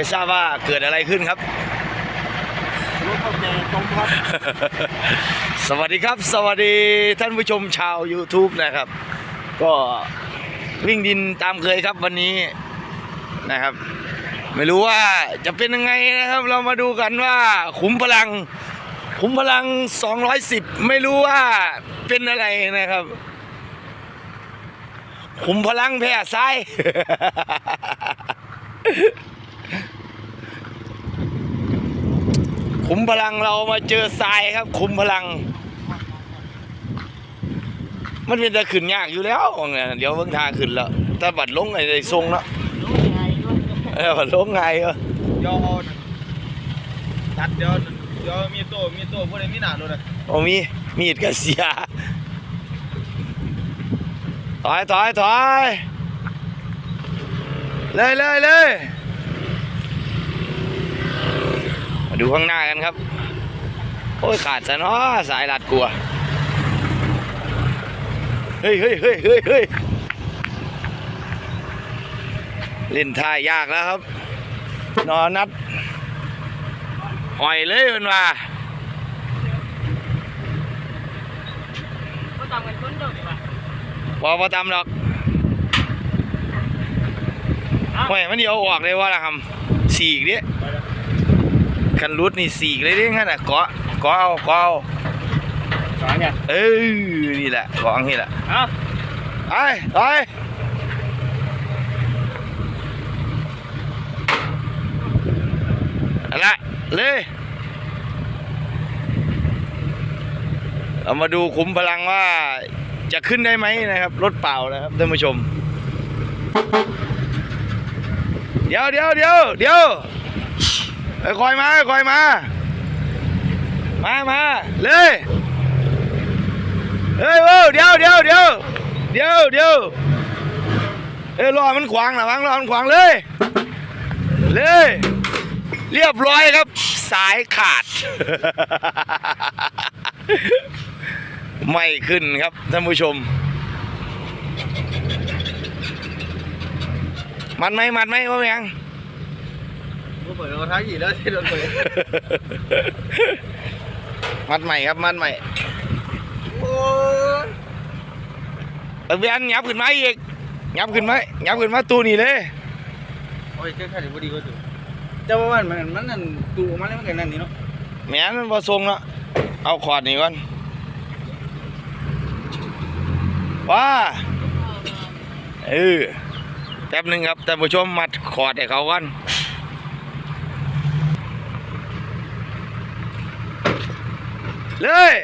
ไม่ทราบว่าเกิดอะไรขึ้นครับรถเข้าแกตรงครับ สวัสดีครับ สวัสดีท่านผู้ชมชาว YouTube นะครับ ก็วิ่งดินตามเคยครับวันนี้นะครับ ไม่รู้ว่าจะเป็นยังไงนะครับ เรามาดูกันว่าขุมพลัง ขุมพลัง 210 ไม่รู้ว่าเป็นอะไรนะครับ ขุมพลังแพร่ซ้าย มพลังเรามาเจอทรายครับ ขุมพลัง มันเป็นจะขึ้นยากอยู่แล้วเนี่ยเดี๋ยวเบิ่งทางขึ้นแล้วถ้าบัดลงไอ้ไอ้ทรงเนาะเออบัดลงไงเออเดี๋ยวเอาตัดเดี๋ยวเดี๋ยวมีโต้มีโต้พวกนี้มีหนาเลยนะโอ้มีมีดก็เสียถอยถอยถอยเลยเลยเลยมา ดูข้างหน้ากันครับ โอ้ยขาดซะเนาะสายลัดกลัว เฮ้ยเฮ้ยเฮ้ยเฮ้ยเฮ้ยเล่นท่ายากแล้วครับ นอนนัดอ่อยเลยมันว่าก็ตามกันคนเดียวดีกว่าบอพอตำหรอกไม่มันเดียวออกเลยว่าละครับสี่อีกเด้ คันรุดนี่สี่อีกเลยเด้งั้นน่ะเกาะเกาะเอาเกาะเอาสองเนี่ยเออนี่แหละเกาะนี่แหละเอ้าไปไปเอาละเลยเรามาดูขุมพลังว่าจะขึ้นได้ไหมนะครับ รถเปล่านะครับท่านผู้ชม เดี๋ยวเดี๋ยวเดี๋ยวเดี๋ยว เอ้คอยมาคอยมา มามาเลยเฮ้ยเว้ยเดี๋ยวเดี๋ยวเดี๋ยวเดี๋ยวเดี๋ยวเอ้ยรอมันขวางนะวังรอมันขวางเลย เลย เรียบร้อยครับ สายขาด ไม่ขึ้นครับท่านผู้ชม มันไหมมันไหมว่าไงยัง กูเปิดรถท้ายกี่แล้วที่รถเปิดมัดใหม่ครับมัดใหม่โอ้ยเออเบียนยับขึ้นมาอีกยับขึ้นมายับขึ้นมาตู้นี่เลยโอ้ยแค่แค่เดี๋ยวพอดีก็ถึงเจ้าว่ามันมันนั่นตูมันแล้วมันกันนั่นนี่เนาะแหมมันพอทรงแล้วเอาขอดนี่ก่อนว้าเออแป๊บหนึงครับท่านผู้ชมมัดขอดให้เขาก่อน เลย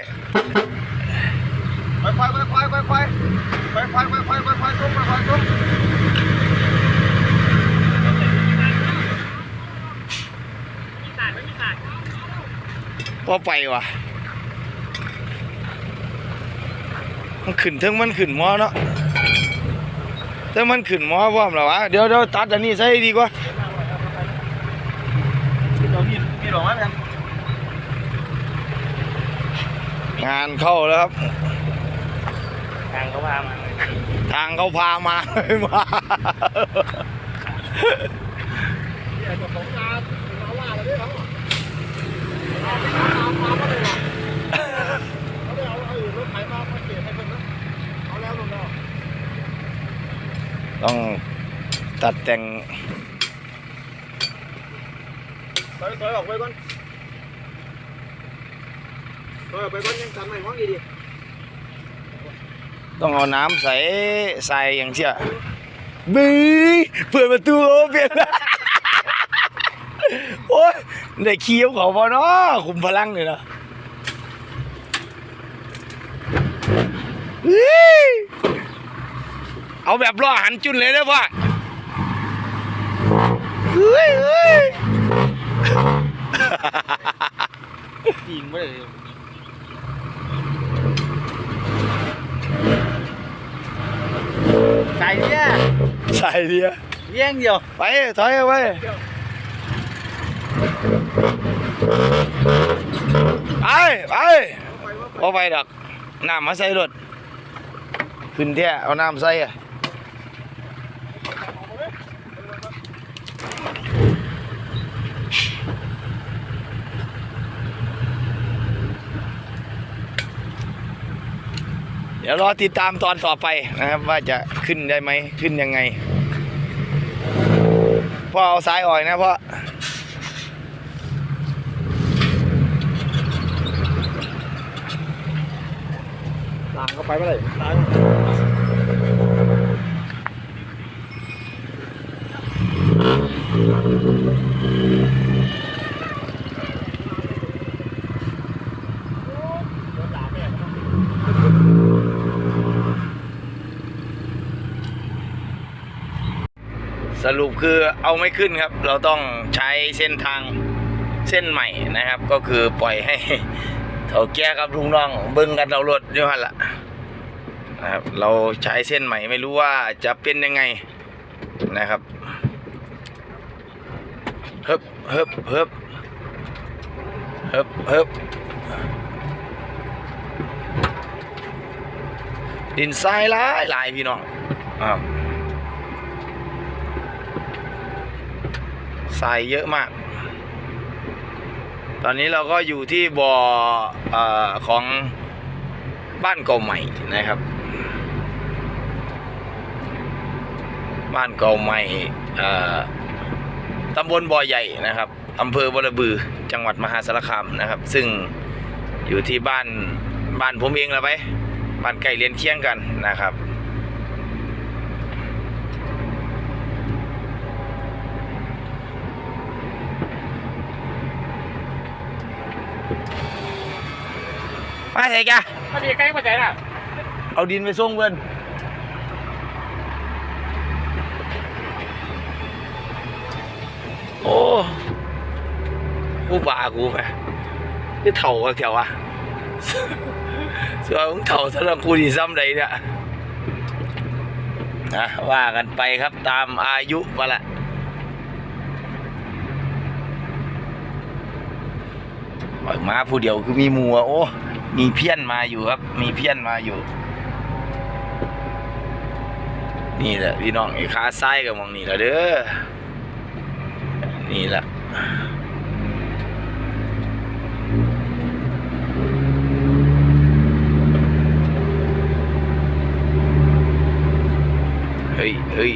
ค่อยค่อยค่อยค่อยค่อยค่อยค่อยค่อยค่อยค่อยค่อยส่งค่อยส่งมีขาดไม่มีขาดพอไปว่ะ มันขึ้นเทิงมันขึ้นมอเนาะเทิมันขึ้นมอพร้อมแล้ววะเดี๋ยวเดี๋ยวตัดอันนี้ใส่ดีกว่า งานเข้าแล้วครับ ทางเขาพามาทางเขาพามาไม่มาต้องตัดแต่งถอยถอยออกไปก่อน ต้องเอาน้ำใส่ใส่อย่างเชี่ยบึ้ยเปิดประตูโอ้เปลี่ยนโอ้ยได้เคี้ยวเขาพอเนาะคุมพลังเลยนะอื้อเอาแบบล่อหันจุนเลยนะพ่อเฮ้ยเฮ้ยยิงไม่ได้ ใส่เนี่ยใส่เดียวเลี้ยงเดียวไปถอยไปไปไปพอไปดอกน้ำมาใส่รถขึ้นแท้เอาน้ำใส่อะ ดี๋ยวรอติดตามตอนต่อไปนะครับ ว่าจะขึ้นได้ไหมขึ้นยังไงพ่อเอาซ้ายอ่อยนะพ่อล้างเข้าไปไม่ได้ล้าง สรุปคือเอาไม่ขึ้นครับ เราต้องใช้เส้นทางเส้นใหม่นะครับ ก็คือปล่อยให้เถาแก่กับลุงน้องเบิ้งกันเรารถด้วยหันละนะครับเราใช้เส้นใหม่ไม่รู้ว่าจะเป็นยังไงนะครับเฮิบเฮิบเฮิบเฮิบเฮิบดินทรายหลายหลายพี่น้องอ้าว ทรายเยอะมาก ตอนนี้เราก็อยู่ที่บ่อออของบ้านเก่าใหม่นะครับ บ้านเก่าใหม่ตำบลบ่อใหญ่นะครับอำเภอบรบือจังหวัดมหาสารคามนะครับ ซึ่งอยู่ที่บ้านบ้านผมเองละไปบ้านใกล้เรียนเคียงกันนะครับ มาใส่กะพอดีใกล้มาใจละเอาดินไปส่งเพื่อนโอ้กูบ้ากูไปนี่เถ่ากันเถวอะส่วนมึงเถ่าสำหรับกูดีซ้ำใดเนี่ยนะว่ากันไปครับตามอายุมาละปล่อยมาผู้เดียวคือมีหมัวโอ้ มีเพี้ยนมาอยู่ครับ มีเพี้ยนมาอยู่ นี่แหละพี่น้องไอ้ขาซ้ายกับมองนี่แหละเด้อนี่แหละเฮ้ยเฮ้ย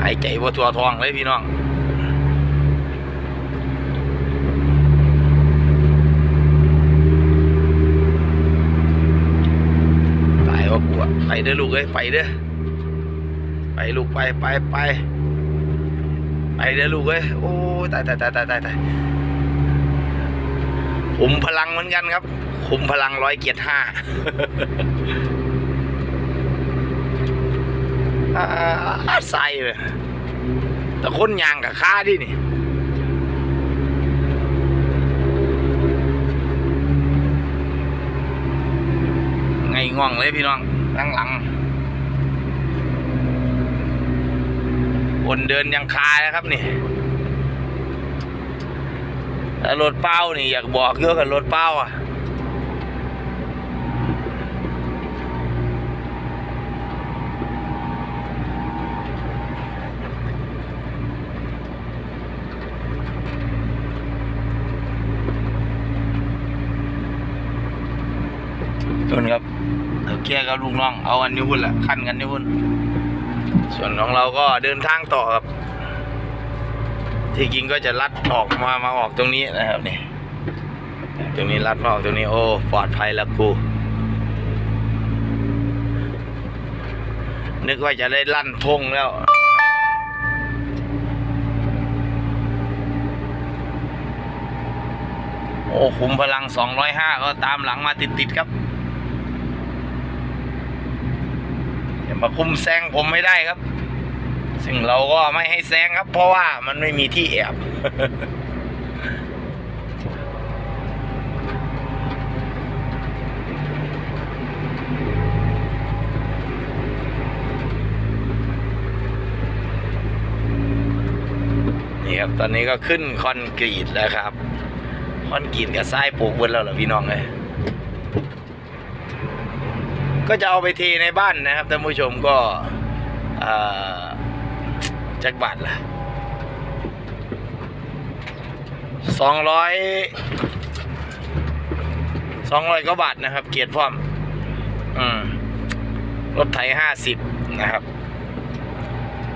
หายใจว่าตัวทองเลยพี่น้อง ตายว่ากูอะ ไปเด้อลูกเอ้ยไปเด้อไปลูกไปไปไปไปเด้อลูกเอ้ยโอ้ตายตายตายตายตายตายขุมพลังเหมือนกันครับขุมพลังร้อยเกียรติห้าอาใส่เลยแต่คนยางกับข้าดินี่ไงง่วงเลยพี่น้อง หลังหลังคนเดินยังคานะครับนี่แล้วรถเป้านี่อยากบอกเยอะกับรถเป้าอะนุ่นครับ ยกับลุงน้อง เอากันอยู่พุ่นแหละขั้นกันอยู่พุ่นส่วนของเราก็เดินทางต่อครับ ที่จริงก็จะลัดออกมามาออกตรงนี้นะครับนี่ตรงนี้ลัดมาออกตรงนี้โอ้ปลอดภัยแล้วกูนึกว่าจะได้ลั่นพงแล้วโอ้คุมพลัง 205 ก็ตามหลังมาติด ๆ ครับ อย่ามาคุ้มแซงผมไม่ได้ครับ ซึ่งเราก็ไม่ให้แซงครับ เพราะว่ามันไม่มีที่แอบนี่ครับตอนนี้ก็ขึ้นคอนกรีตแล้วครับ คอนกรีตกับทรายปลูกบนแล้วเหรอพี่น้องเลย ก็จะเอาไปเทในบ้านนะครับท่านผู้ชมก็จักบาทละสองร้อยสองร้อยก็บาทนะครับ เกียรติพร้อมอืมรถไถห้าสิบนะครับ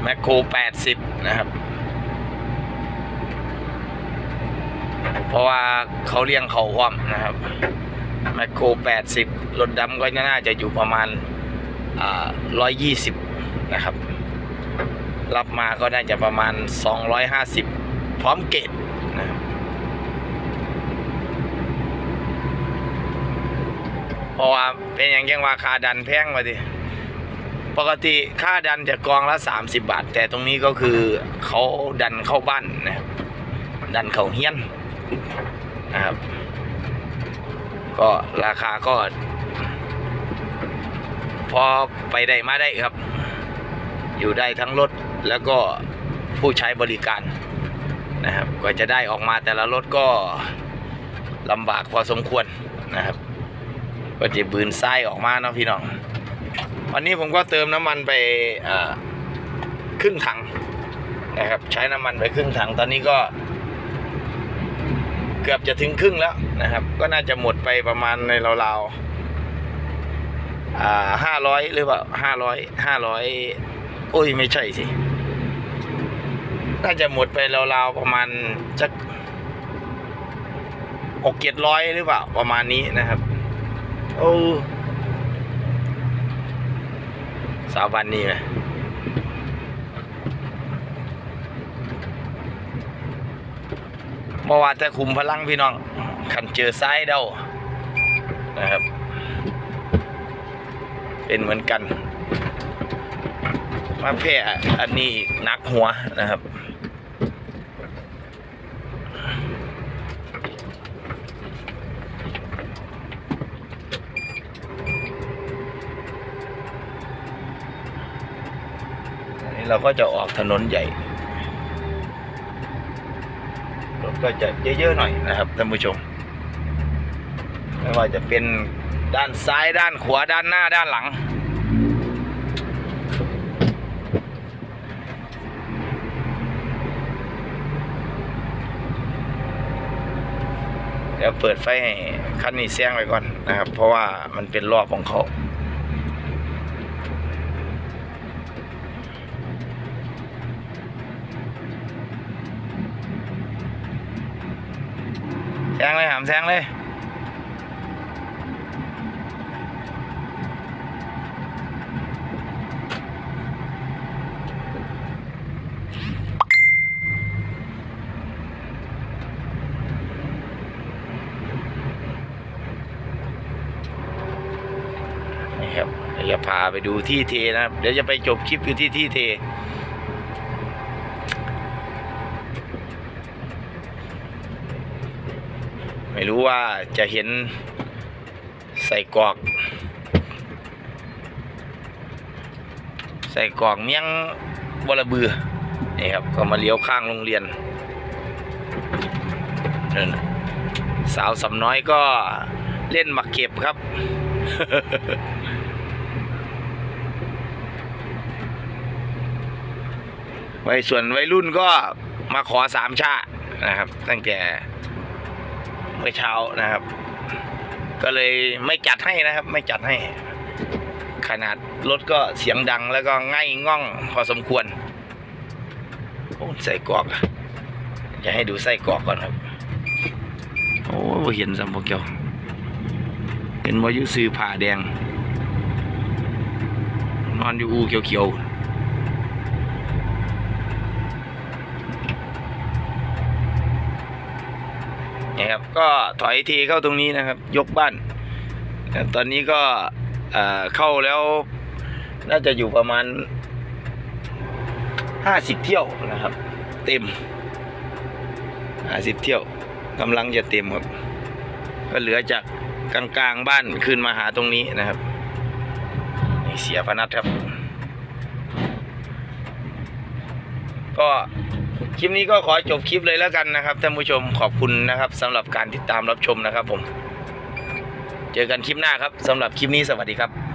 แมคโครแปดสิบนะครับ เพราะว่าเขาเลี้ยงเขาพร้อมนะครับ มคโครแปดสิบรถดำก็น่าจะอยู่ประมาณร้อยยี่สิบนะครับ รับมาก็น่าจะประมาณสองร้อยห้าสิบพร้อมเกตนะครับเพราะว่าเป็นอย่างยังว่าค่าดันแพงมาดิปกติค่าดันจะกองละ 30 บาท แต่ตรงนี้ก็คือเขาดันเข้าบ้านนะครับดันเขาเฮียนนะครับ ก็ราคาก็ พอไปได้มาได้ครับ อยู่ได้ทั้งรถแล้วก็ผู้ใช้บริการนะครับกว่าจะได้ออกมาแต่ละรถก็ลำบากพอสมควรนะครับ ก็จะบืนไส้ออกมาเนาะพี่น้อง วันนี้ผมก็เติมน้ำมันไปครึ่งถังนะครับ ใช้น้ำมันไปครึ่งถัง ตอนนี้ก็ เกือบจะถึงครึ่งแล้ว นะครับ ก็น่าจะหมดไปประมาณในราวๆอ่าห้าร้อยหรือเปล่าห้าร้อยห้าร้อยโอ้ยไม่ใช่สิ น่าจะหมดไปราวๆประมาณจักหกเจ็ดร้อยหรือเปล่าประมาณนี้นะครับโอ้สาววันนี้ไหมเมื่อวานแต่คุมพลังพี่น้อง ขันเจอซ้ายเดานะครับ เป็นเหมือนกัน มาแพ้อันนี้นักหัวนะครับนี่เราก็จะออกถนนใหญ่รถก็จะเยอะๆหน่อยนะครับท่านผู้ชม ไม่ว่าจะเป็นด้านซ้ายด้านขวาด้านหน้าด้านหลัง เดี๋ยวเปิดไฟให้คันนี้แซงไว้ก่อนนะครับ เพราะว่ามันเป็นรอบของเขาแซงเลยหามแซงเลย นี่ครับเดี๋ยวจะพา ไปดูที่เทนะครับ เดี๋ยวจะไปจบคลิปอยู่ที่ที่เท ไม่รู้ว่าจะเห็นใส่กอก ใส่กอกเมี่ยงบลเบือนี่ครับก็มาเลี้ยวข้างโรงเรียนนั่นสาวสำน้อยก็เล่นหมักเก็บครับ วัยส่วนวัยรุ่นก็มาขอสามชานะครับ ตั้งแต่เมื่อเช้านะครับ ก็เลยไม่จัดให้นะครับ ไม่จัดให้ ขนาดรถก็เสียงดังแล้วก็ง่ายง่องพอสมควรโอ้ใส่กรอกอะจะให้ดูไส้กรอกก่อนครับ โอ้บ่เห็นสัมพเกียวเห็นวายู่ซื้อผ้าแดง นอนอยู่อูเขียวๆ นะครับ ก็ถอยทีเข้าตรงนี้นะครับ ยกบ้าน ตอนนี้ก็เข้าแล้วน่าจะอยู่ประมาณห้าสิบเที่ยวนะครับ เต็มห้าสิบเที่ยวกำลังจะเต็มครับ ก็เหลือจากกลางๆบ้านขึ้นมาหาตรงนี้นะครับเสียพนัทครับ ก็ คลิปนี้ก็ขอจบคลิปเลยแล้วกันนะครับท่านผู้ชมขอบคุณนะครับสำหรับการติดตามรับชมนะครับผม เจอกันคลิปหน้าครับสำหรับคลิปนี้สวัสดีครับ